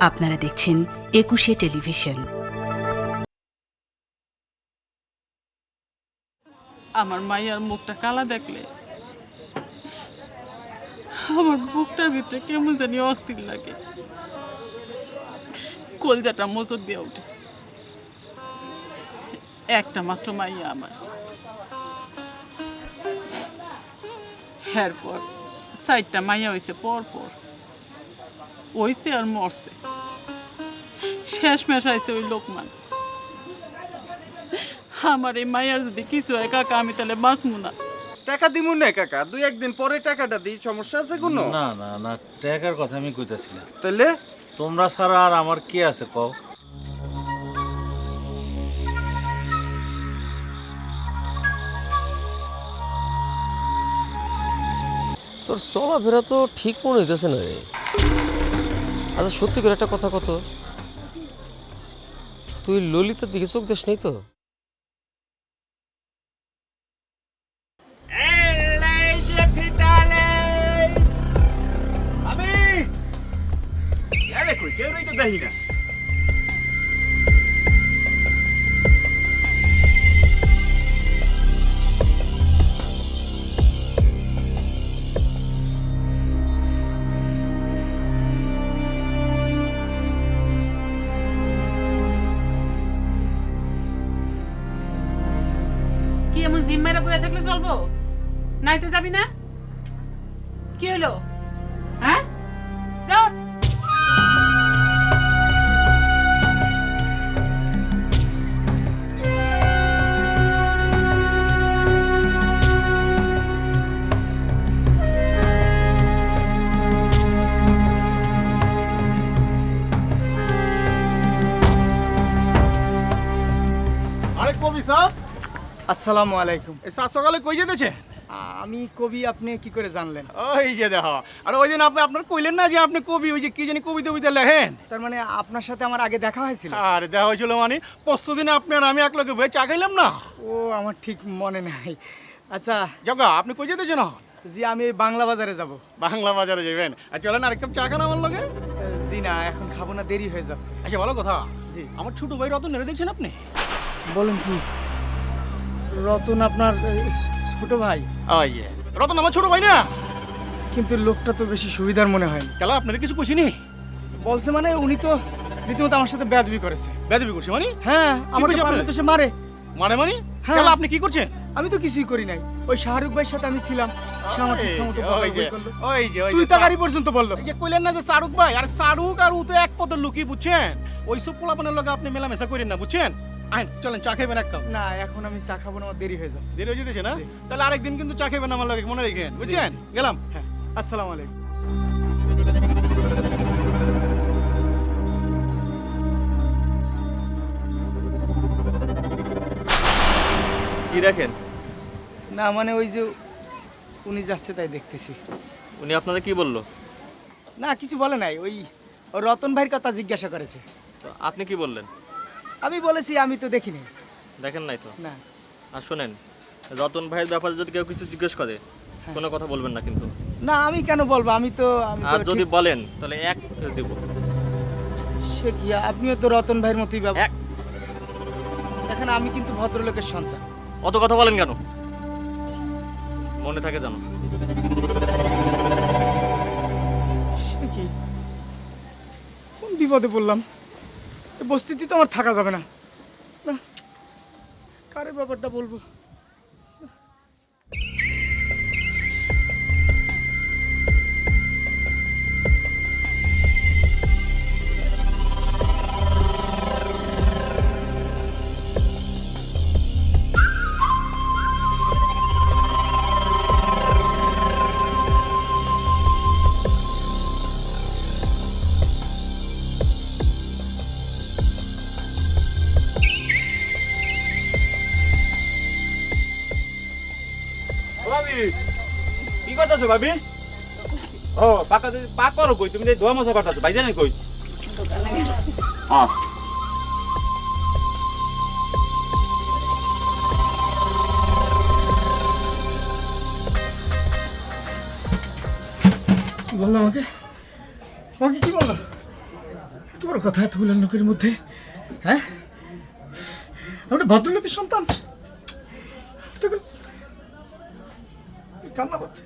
আপনারা দেখছেন একুশে টেলিভিশন। আমার মাইয়ার মুখটা কালা দেখলে আমার বুকটার ভিতরে কেমন জানি অস্থির লাগে। কলজাটা মোচর দিয়ে ওঠে। একটা মাত্র মাইয়া আমার। এরপর সাইডটা মাইয়া হয়েছে পর পর ওইছে আর মরছে। শেষ মেশ আইছে ওই লোকমান। আমার এই মাইয়ার যদি কিছু হয় কাকা আমি তাহলে বাঁচবো না। টাকা দিমু না কাকা। দুই একদিন পরে টাকাটা দিই সমস্যা আছে কোনো? না না না টাকার কথা আমি কইতাছিলাম। তাহলে তোমরা ছাড়া আর আমার কি আছে কও? তোর চলাফেরা তো ঠিক মনে হইতেছে না রে। আচ্ছা সত্যি করে একটা কথা কত? তুই ললিতার দিকে চোখ দিস নেই তো? আমি! কেউ দেখি না। নাইতে যাবি না? কি হলো? হ্যাঁ? যাও। আরে কবি সাহেব। আসসালামু আলাইকুম। এই সাত সকালে কই যেতেছে? আমি কবি আপনি কি করে জানলেন? ওই যে দেখো আর ওই দিন আপনি আপনার কইলেন না যে আপনি কবি ওই যে কি জানি কবি কবিতা লেখেন। তার মানে আপনার সাথে আমার আগে দেখা হয়েছিল? আর দেখা হয়েছিল মানে পরশু দিনে আপনি আর আমি এক লগে বয়ে চা খাইলাম না? ও আমার ঠিক মনে নাই। আচ্ছা জগা আপনি কই যেতেছেন? জি আমি বাংলা বাজারে যাব। বাংলা বাজারে যাবেন। আর চলেন আরেক কাপ চা খান আমার লগে। জি না এখন খাব না দেরি হয়ে যাচ্ছে। আচ্ছা ভালো কথা। জি। আমার ছোট ভাই রতন নেড়ে দেখছেন আপনি? বলুন কি? রতন আপনার ছোট ভাই। ওই রতন আমার ছোট ভাই না? কিন্তু লোকটা তো বেশি সুবিধার মনে হয় কেলা আপনার কিছু কইছিনি বলছে মানে উনি তো রীতিমতো আমার সাথে বেয়াদবি করেছে। বেদবি করছে মানে? হ্যাঁ আমাকে কইছে পারলে তো সে মারে। মানে মানে? হ্যাঁ। কেলা আপনি কি করছেন? আমি তো কিছুই করি নাই। ওই শাহরুখ ভাইয়ের সাথে আমি ছিলাম। সে আমার ওই মতো যে, বকাবকি যে, করল। ওই যে, ওই তুই যে, তো গাড়ি পর্যন্ত বলল। এই যে কইলেন না যে শাহরুখ ভাই আর শাহরুখ আর ও তো এক পদের লুকি বুঝছেন? ওই সব পোলাপানের লগে আপনি মেলামেশা করেন না বুঝছেন? আইন চলেন চা খাইবেন এক কাপ। না এখন আমি চা খাব না আমার দেরি হয়ে যাচ্ছে। দেরি হয়ে যেতেছে না। তাহলে আরেকদিন কিন্তু চা খাইবেন আমার লগে মনে রেখেন। বুঝছেন? গেলাম। হ্যাঁ আসসালামু আলাইকুম। কি দেখেন? না মানে ওই যে উনি যাচ্ছে তাই দেখতেছি। উনি আপনাদের কি বলল? না কিছু বলে নাই ওই রতন ভাইয়ের কথা জিজ্ঞাসা করেছে। তো আপনি কি বললেন? আমি বলেছি আমি তো দেখিনি। দেখেন নাই তো? না। আর শোনেন রতন ভাইয়ের ব্যাপারে যদি কেউ কিছু জিজ্ঞেস করে কোনো কথা বলবেন না কিন্তু। না আমি কেন বলব? আমি তো আর যদি বলেন তাহলে এক দেব। সে কি আপনিও তো রতন ভাইয়ের মতোই ব্যাপার দেখেন আমি কিন্তু ভদ্রলোকের সন্তান। অত কথা বলেন কেন? মনে থাকে জানো কোন বিপদে পড়লাম? বস্তিতে তো আমার থাকা যাবে না। কারে ব্যাপারটা বলব। কি করতেছো ভাবি? ও, পাকা পাক করো কই, তুমি ধোয়া মশা কাটাছো ভাই জানেন কই? হ্যাঁ। কি বলল আমাকে? আমাকে কি বলল? বড় কথা এতগুলো লোকের মধ্যে হ্যাঁ? আমরা ভদ্রলোকের সন্তান। তখন কান্না করছে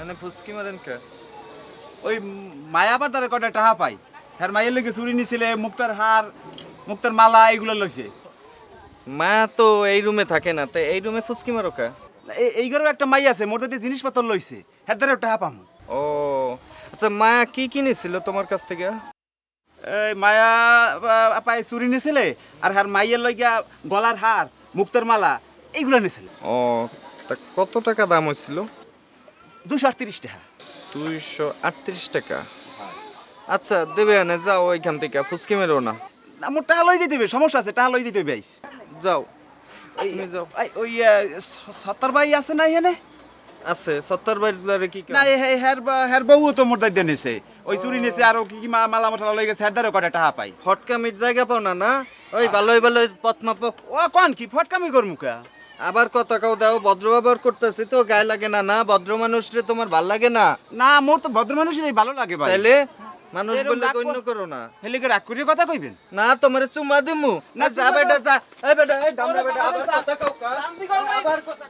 মানে ফুসকি মারেন কে? ওই মায়াবার দ্বারা কটা টাকা পাই হ্যাঁ মায়ের লেগে চুরি নিছিলে মুক্তার হার মুক্তার মালা এগুলো লইছে। মা তো এই রুমে থাকে না তো এই রুমে ফুসকি মারো কা? এই- ঘরেও একটা মাই আছে মোর দাদি জিনিসপত্র লইছে হ্যাঁ দ্বারা টাকা পামু। ও আচ্ছা মা কি কিনেছিল তোমার কাছ থেকে? এই মায়া পাই চুরি নিছিলে আর হ্যার মাইয়ের লইগা গলার হার মুক্তার মালা এইগুলো নিছিলে। ও তা কত টাকা দাম হয়েছিল দুশো আটত্রিশ টাকা। দুইশো আটত্রিশ টাকা? আচ্ছা দেবে এনে যাও ওইখান থেকে ফুসকি মেরো না। না মোর টাকা লই যেতে হবে সমস্যা আছে টাকা লই যেতে হবে আইস। যাও। যাও। ওই সত্তর ভাই আছে না এনে আছে সত্তর বাড়ি কি? না হে- হের হের বউ তো মোর দায়িত্ব নিছে। ওই চুরি নিছে আর কি কি মা- মালা মশলা লই গেছে হের দ্বারা কটা টাকা পাই ফটকা মিট জায়গা পাও না না? ওই ভালোই ভালোই পথ মাপো ও কোন কি ফটকামি করমু কা? আবার কথা কাউ দাও ভদ্র ব্যবহার করতেছি তো গায়ে লাগে না না ভদ্র মানুষ রে তোমার ভালো লাগে না? না মোর তো ভদ্র মানুষের ভালো লাগে ভাই। তাইলে মানুষ বললে গণ্য করো না। হেলে করে রাগ করে কথা কইবেন? না তোমারে চুমা দিমু। না যা বেটা যা। এই বেটা এই ওরে বেটা আবার কথা কাউ আবার কথা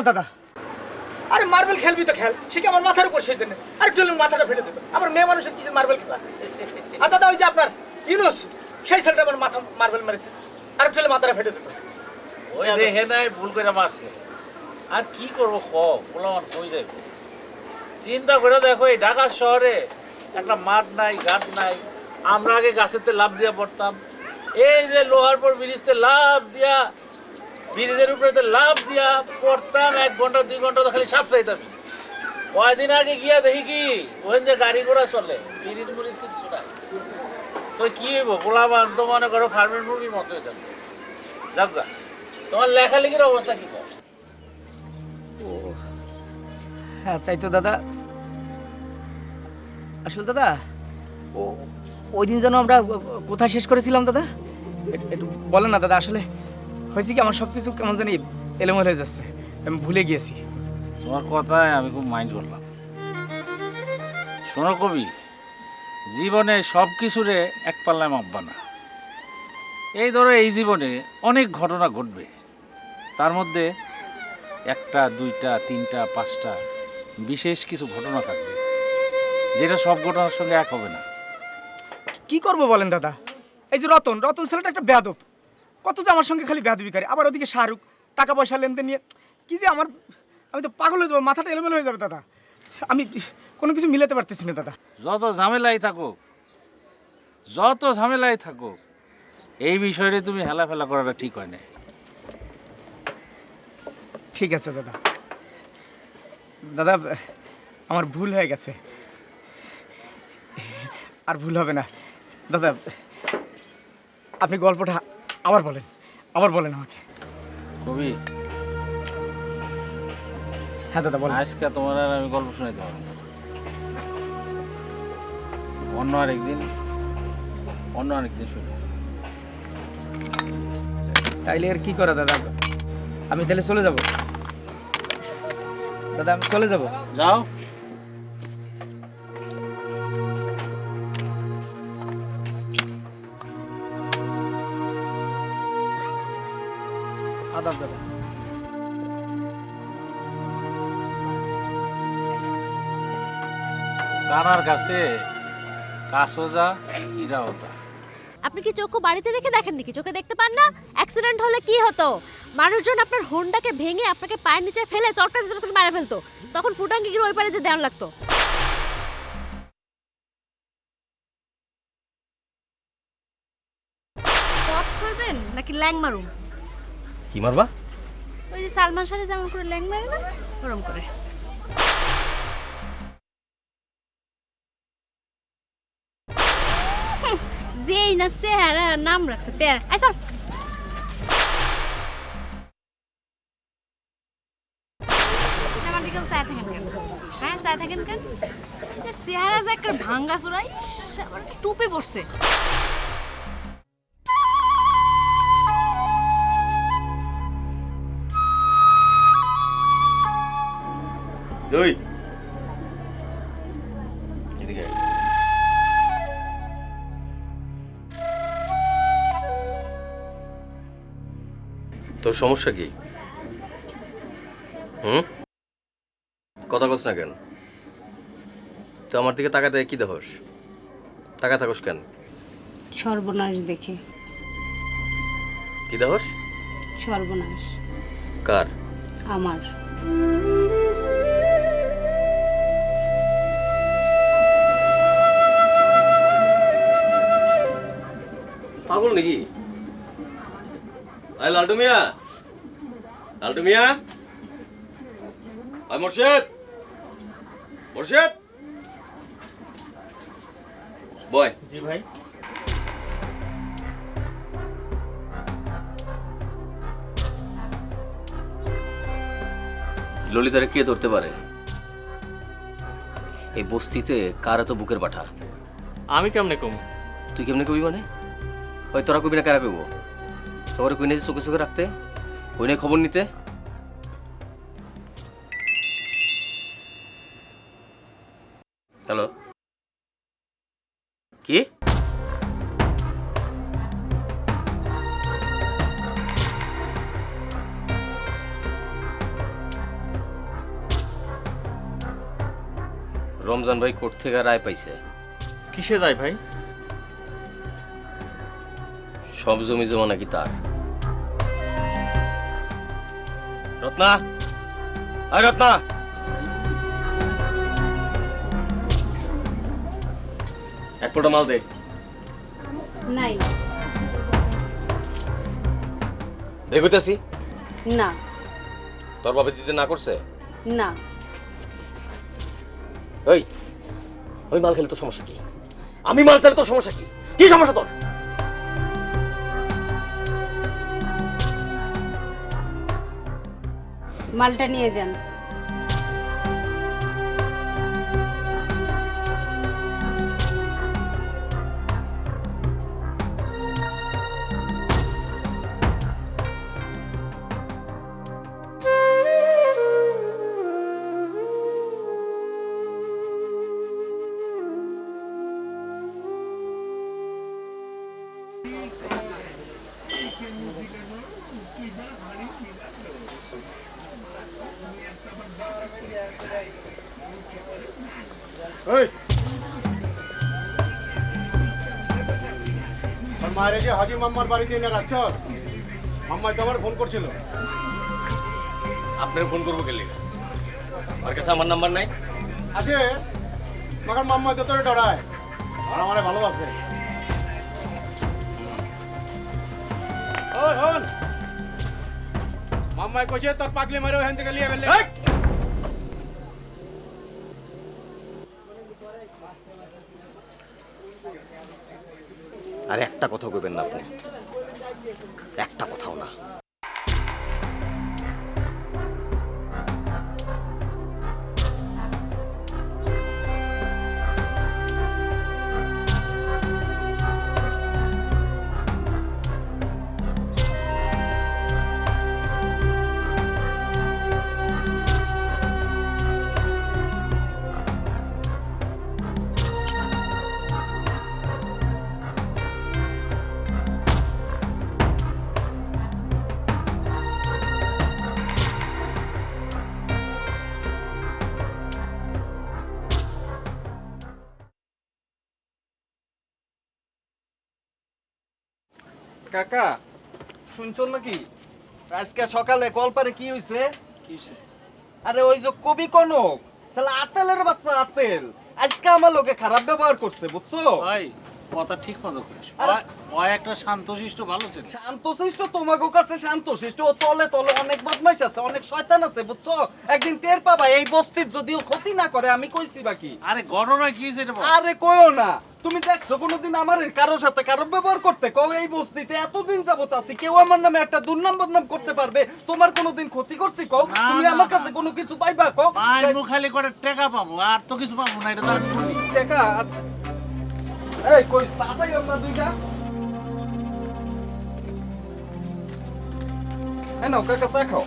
না, দাদা। আরে, মার্বেল খেলবি তো খেল। সে কি আমার মাথার উপর সেই জন্য? আরে, চলুন, মাথাটা ফেটে যেত। আবার মেয়ে মানুষের কিছু মার্বেল খেলা? আর দাদা, ওই যে আপনার ইউনুস, সেই ছেলেটা আমার মাথা মার্বেল মেরেছে। আর, চলে, মাথাটা ফেটে যেত। ওই দেখে নাই ভুল করে মারছে। আর কি করব, ক? পোলামান কই যাইব চিন্তা করে দেখো, এই ঢাকা শহরে একটা মাঠ নাই, ঘাট নাই। আমরা আগে গাছেতে লাভ দিয়া পড়তাম। এই যে লোহার পর ব্রিজতে লাভ দিয়া ব্রিজের উপরে তো লাভ দিয়া পড়তাম, এক ঘণ্টা, দুই ঘণ্টা তো খালি সাঁতরাইতাম কয়দিন আগে গিয়া দেখি কি ওখানে যে গাড়ি ঘোড়া চলে ব্রিজ মুরিজ কিছু নাই তো কি হইব পোলাবান তো মনে করো ফার্মের মুরগির মতো হইতেছে। যাক। তোমার লেখালেখির অবস্থা কি কর হ্যাঁ তাই তো দাদা। আসলে দাদা, ও, ওই দিন যেন আমরা কোথায় শেষ করেছিলাম দাদা? একটু বলেন না দাদা, আসলে। হয়েছে কি আমার সব কিছু কেমন জানি এলোমেলো হয়ে যাচ্ছে। আমি ভুলে গিয়েছি। তোমার কথায় আমি খুব মাইন্ড করলাম। শোনো কবি জীবনে সব কিছুরে এক পাল্লায় মাপবা না। এই ধরো এই জীবনে অনেক ঘটনা ঘটবে। তার মধ্যে একটা দুইটা তিনটা পাঁচটা বিশেষ কিছু ঘটনা থাকবে যেটা সব ঘটনার সঙ্গে এক হবে না। কি করব বলেন দাদা? এই যে রতন রতন ছেলেটা একটা বেয়াদব। কত যে আমার সঙ্গে খালি বেয়াদবি করে। আবার ওদিকে শাহরুখ টাকা পয়সা লেনদেন নিয়ে কি যে আমার আমি তো পাগল হয়ে যাব মাথাটা এলোমেলো হয়ে যাবে দাদা। আমি কোনো কিছু মিলাতে পারতেছি না দাদা। যত ঝামেলাই থাকুক যত ঝামেলাই থাকুক এই বিষয়ে তুমি হেলা হেলাফেলা করাটা ঠিক হয় না ঠিক আছে দাদা। দাদা আমার ভুল হয়ে গেছে। আর ভুল হবে না। দাদা আপনি গল্পটা আবার বলেন আবার বলেন আমাকে। কবি। হ্যাঁ দাদা বলেন। আজকে তোমার আর আমি গল্প শোনাইতে পারব না। অন্য আরেকদিন অন্য আরেকদিন শুনি। তাইলে আর কি করা দাদা? আমি তাহলে চলে যাব। দাদা আমি চলে যাব। যাও। কানার কাছে কাসোজা হীরা হতা আপনি কি চোখ বাড়িতে রেখে দেখেন নাকি? চোখে দেখতে পান না? অ্যাক্সিডেন্ট হলে কি হতো? মানুষজন আপনার হোন্ডাকে ভেঙে আপনাকে পায়ের নিচে ফেলে চটকান চটকান মারা ফেলতো। তখন ফুটাঙ্কি গিয়ে ওই পারে যে দেওয়ান লাগতো। পথ ছাড়বেন নাকি ল্যাং মারুম? কি মারবা? ওই যে সালমান শাহে যেমন করে ল্যাং মারে না ওরম করে। যেই না চেহারা নাম রাখছে পেয়ারা কেন হ্যাঁ চায় থাকেন কেন যে চেহারা যে একটা ভাঙ্গা একটা টুপে পড়ছে তোর সমস্যা কি? হুম? কথা কস না কেন? তো আমার দিকে তাকাতে কি দেখোস? তাকা থাকোস কেন? সর্বনাশ দেখে। কি দেখোস? সর্বনাশ। কার? আমার। পাগল নাকি? আই লালটু মিয়া লালটু মিয়া আই মোর্শেদ। মোর্শেদ। বয়। জি ভাই। ললিতারে কে ধরতে পারে? এই বস্তিতে কার এত বুকের পাঠা আমি কেমনে কম? তুই কেমনে কবি মানে? ওই তোরা কবি না কারা কইব? তোর কই নিয়ে চোখে চোখে রাখতে? কই নিয়ে খবর নিতে? হ্যালো? কি? রমজান ভাই কোর্ট থেকে রায় পাইছে? কিসে যায় ভাই? সব জমি জমা নাকি তার? রত্না? আয় রত্না! এক ফোটা মাল দে। নাই। দেখতেছি? না। তোর বাবা দিতে না করছে? না। ওই ওই মাল খেলে তোর সমস্যা কি? আমি মাল চালে তোর সমস্যা কি? কি সমস্যা তোর? মালটা নিয়ে যান। মায়ের যে হাজি মাম্মার বাড়িতে এনে রাখছস মাম্মা তো আমার ফোন করছিল। আপনার ফোন করব গেলে আমার কাছে আমার নাম্বার নাই। আছে। মগর মাম্মা তো তোরে ডরায়। আর আমারে ভালোবাসে। ওই হন মাম্মাই কইছে তোর পাগলি মারে ওখান থেকে লিয়ে গেলে আর একটা কথা কইবেন না আপনি। একটা কথাও না। কাকা শুনছো নাকি? আজকে সকালে কলপারে কি হইছে? আরে ওই যে কবি কনক তাহলে আতেলের বাচ্চা আতেল আজকে আমার লোকে খারাপ ব্যবহার করছে বুঝছ? ভাই কথা ঠিক মতো করিস। ও একটা শান্তশিষ্ট ভালো ছেলে। শান্তশিষ্ট তোমাকে কাছে শান্তশিষ্ট ও তলে তলে অনেক বদমাইশ আছে অনেক শয়তান আছে বুঝছ? একদিন টের পাবা এই বস্তির যদিও ক্ষতি না করে আমি কইছি বাকি আরে ঘটনা কি আরে কইও না তুমি দেখছ কোনোদিন আমার কারোর সাথে কারও ব্যবহার করতে? কও এই বস্তিতে এতদিন যাবত আছি কেউ আমার নামে একটা দুর্নাম বদনাম করতে পারবে? তোমার কোনোদিন ক্ষতি করছি কও? তুমি আমার কাছে কোনো কিছু পাইবা কও? খালি করে টেকা পাবো আর তো কিছু পাবো না এটা তো টাকা এই, কই চাচাই আমরা দুইটা? হ্যাঁ নাও, কাকা, চা খাও।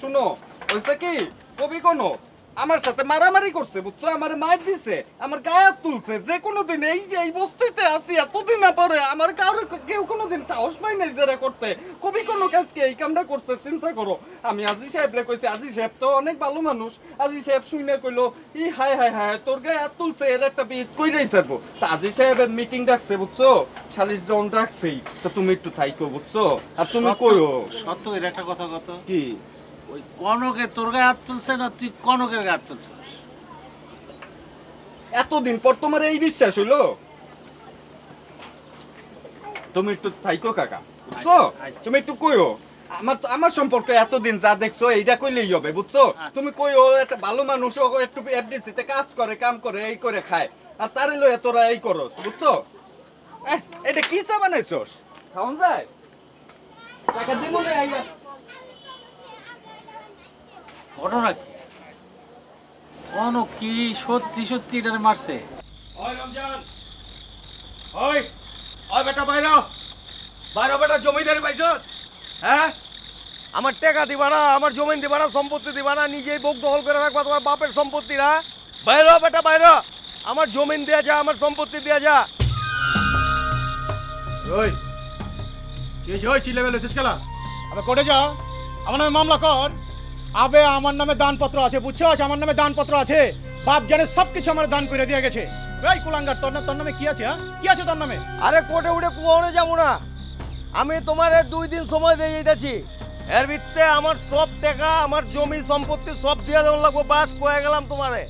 শুনো হয়েছে কি? কবি কোনো আমার সাথে মারামারি করছে বুঝছ? আমার মার দিছে আমার গায়ে তুলছে যে কোনো দিন এই যে এই বস্তিতে আছি এতদিন না পরে আমার কারও কেউ কোনো দিন সাহস পাই নাই জেরা করতে। কবি কোনো কাজকে এই কামটা করছে চিন্তা করো। আমি আজি সাহেব রে কইছি আজি সাহেব তো অনেক ভালো মানুষ। আজি সাহেব শুনে কইলো ই হাই হাই হাই তোর গায়ে হাত তুলছে এর একটা বিয়ে কইরাই ছাড়বো। তা আজি সাহেবের মিটিং ডাকছে বুঝছ? সালিশ জন ডাকছেই। তো তুমি একটু থাইকো বুঝছ? আর তুমি কইও। সত্য এর একটা কথা কত? কি? ওই কনকে তোর গায়ে হাত তুলছে না তুই কনকের গায়ে হাত তুলছিস? এতদিন পর তোমার এই বিশ্বাস হইল? তুমি একটু থাইকো কাকা। বুঝছ? আচ্ছা। তুমি একটু কইও। আমার আমার সম্পর্কে এতদিন যা দেখছ এইটা কইলেই হবে বুঝছ? আচ্ছা। তুমি কইও একটা ভালো মানুষ ও একটু এফডিসিতে কাজ করে কাম করে এই করে খায়। আর তারে লইয়া তোরা এই করস বুঝছ? এটা কি চা বানাইছস? খাওন যায়? টাকা দিব না আইয়া। ঘটনা কি? কনক কি সত্যি সত্যি এটারে মারছে? ওই রমজান! ওই ওই বেটা বাইরো! বাইরো বেটা জমিদারি পাইছস? হ্যাঁ? আমার টাকা দিবা না আমার জমিন দিবা না সম্পত্তি দিবা না নিজেই বুক দখল করে রাখবা তোমার বাপের সম্পত্তি না? বাইর বেটা বাইর। আমার জমিন দেয়া যা আমার সম্পত্তি দেয়া যা! ওই কি হয়েছে? ওই চিলে বেলে খেলা আবে কোর্টে যা আমার নামে মামলা কর। আবে, আমার নামে দানপত্র আছে বুঝছ আমার নামে দানপত্র আছে। বাপ জানে সব কিছু আমার দান করে দিয়ে গেছে। এই কুলাঙ্গার, তোর না তোর নামে কি আছে হ্যাঁ? কি আছে তোর নামে? আরে কোটে উঠে কুয়ানে যাব না। আমি তোমার দুই দিন সময় দিয়ে যেতেছি এর ভিত্তে আমার সব টাকা, আমার জমি সম্পত্তি সব দিয়ে দেওয়া লাগবো। বাস কয়ে গেলাম তোমারে।